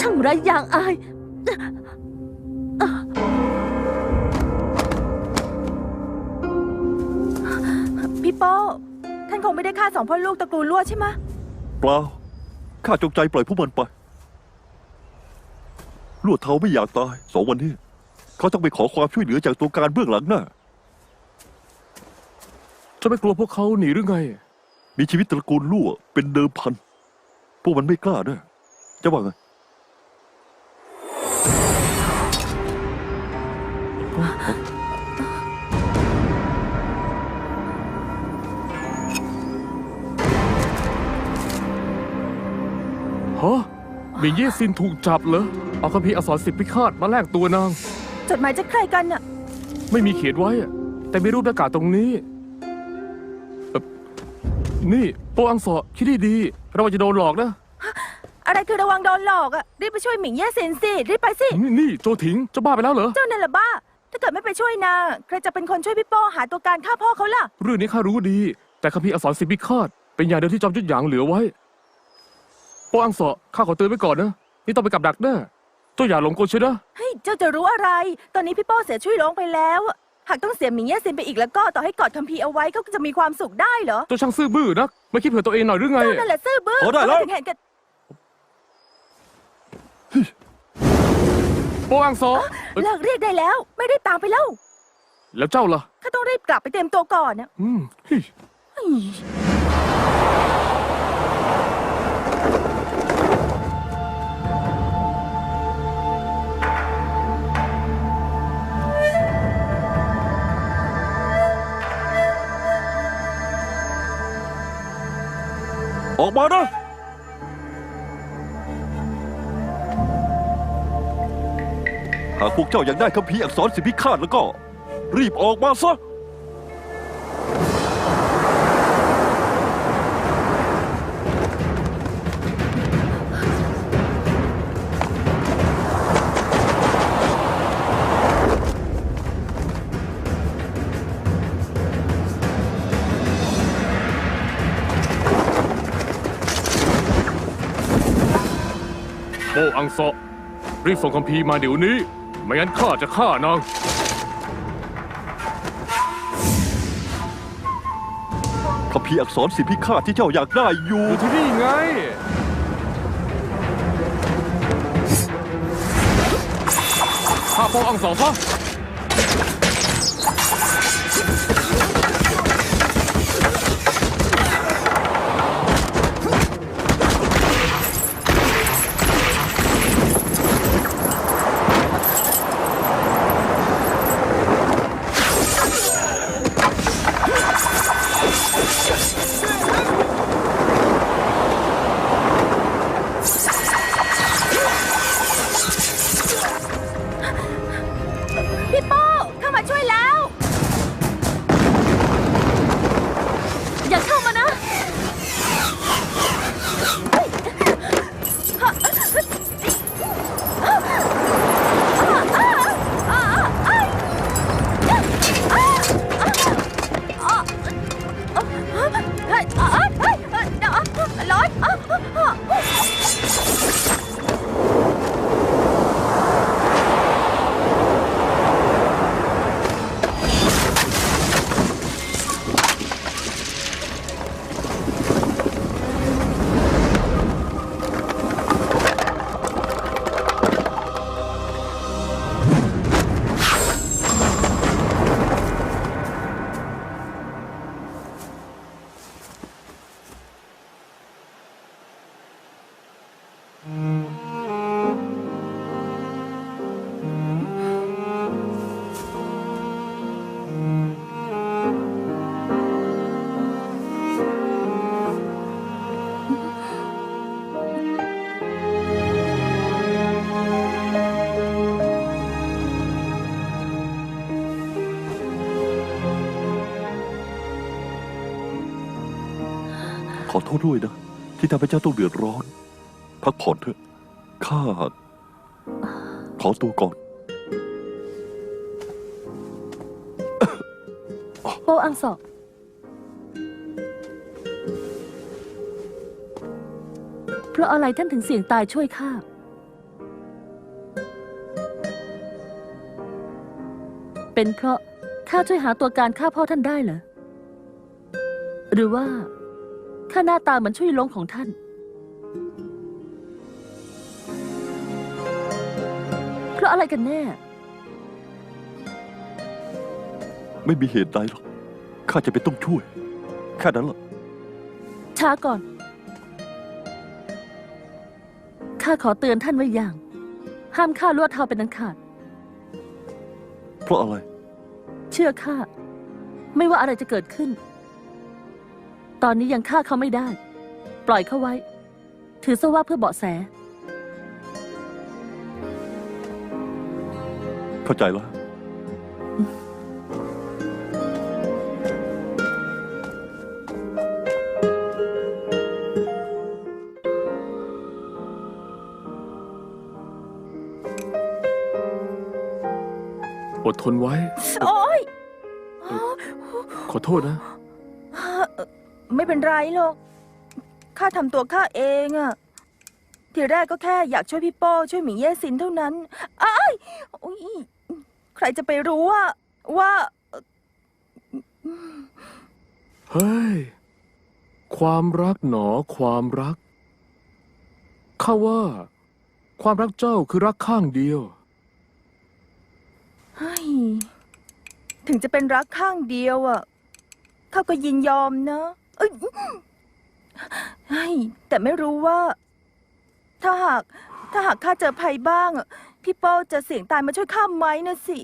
ช่างไร้ยางอาย พี่โป้ท่านคงไม่ได้ฆ่าสองพ่อลูกตระกูลลั่วใช่ไหมะเปล่าข้าจงใจปล่อยพวกมันไป ลวดเทาไม่อยากตายสองวันนี้ เขาต้องไปขอความช่วยเหลือจากตัวการเบื้องหลังหน้าจะไม่กลัวพวกเขาหนีหรือไง มีชีวิตตระกูลลั่วเป็นเดิมพันพ วกมันไม่กล้าแน่จะว่าไงฮะหมิงเย่ซินถูกจับเหรอ เอาคัมภีร์อักษรสิบพิฆาตมาแลกตัวนาง จดหมายจากใครกันน่ะ ไม่มีเขียนไว้อะแต่มีรูปหน้ากากตรงนี้เอ่อ นี่โปอังสอคิดดีๆเราจะโดนหลอกนะ อะไรคือระวังโดนหลอกอะรีบไปช่วยหมิงเย่เซนสิรีบไปสิ นี่นี่โจถิงเจะบ้าไปแล้วเหรอ เจ้านั่นแหละบ้า ถ้าเกิดไม่ไปช่วยนางใครจะเป็นคนช่วยพี่โป้หาตัวการฆ่าพ่อเขาล่ะ เรื่องนี้ข้ารู้ดี แต่คัมภีร์อักษรสิบพิฆาตเป็นอย่างเดียวที่จอมยุทธหยางเหลือไว้โปอังสอข้าขอเตือนไว้ก่อนนะ นี่ต้องไปกับดักแน่เจ้าอย่าหลงกลเชียวนะ เฮ้ย เจ้าจะรู้อะไร ตอนนี้พี่โป้เสียช่วยร้องไปแล้วอะ หากต้องเสียหมิงเย่เซนไปอีกแล้วก็ต่อให้กอดคัมภีร์เอาไว้เขาก็จะมีความสุขได้เหรอเจ้าช่างซื่อบื้อนักไม่คิดเผื่อตัวเองหน่อยหรือไง เจ้านั่นแหละซื่อบื้อโอ้ได้แล้ว ทำมถึงเห็นแกันโปอังสอเอ้ยเลิกเรียกได้แล้ว ไม่ได้ตามไปแล้วแล้วเจ้าล่ะข้าต้องรีบกลับไปเตรียมตัวก่อนนะอืมเฮ้ย เฮ้ย ออกมานะหากพวกเจ้าอยากได้คัมภีร์อักษรสิบพิฆาตแล้วก็ รีบออกมาซะ โปอังสอรีบส่งคัมภีร์มาเดี๋ยวนี้ ไม่งั้นข้าจะฆ่านางคัมภีร์อักษรสิบพิฆาตที่เจ้าอยากได้อยู่ อยู่ที่นี่ไงข้าโปอังสอซะ อโทษด้วยนะ ที่ทำให้เจ้าต้องเดือดร้อน พักผ่อนเถอะข้าขอตัวก่อนโปอังสอกเพราะอะไรท่านถึงเสี่ยงตายช่วยข้า เป็นเพราะข้าช่วยหาตัวการฆ่าพ่อท่านได้เหรอ หรือว่า ข้าหน้าตาเหมือนช่วยลงของท่าน เพราะอะไรกันแน่ ไม่มีเหตุใดหรอก ข้าจะเป็นต้องช่วย แค่นั้นแหละช้าก่อน ข้าขอเตือนท่านไว้อย่าง ห้ามฆ่าลวดเทาเป็นอันขาด เพราะอะไร เชื่อข้า ไม่ว่าอะไรจะเกิดขึ้น ตอนนี้ยังฆ่าเขาไม่ได้ ปล่อยเขาไว้ ถือซะว่าเพื่อเบาะแส เข้าใจแล้ว อดทนไว้ โอ๊ย ขอโทษนะ ไม่เป็นไรหรอก ข้าทำตัวข้าเองอะทีแรกก็แค่อยากช่วยพี่โป้ช่วยหมิงเย่ซินเท่านั้นอ้ายโอ๊ยใครจะไปรู้ว่าว่า เฮ้ย ความรักหนอความรัก ข้าว่า ความรักเจ้าคือรักข้างเดียว เฮ้ย ถึงจะเป็นรักข้างเดียวอะข้าก็ยินยอมนะ เอ้ยเฮ้ยแต่ไม่รู้ว่า ถ้าหาก ถ้าหากข้าเจอภัยบ้าง พี่โป้จะเสี่ยงตายมาช่วยข้าไหมนะสิ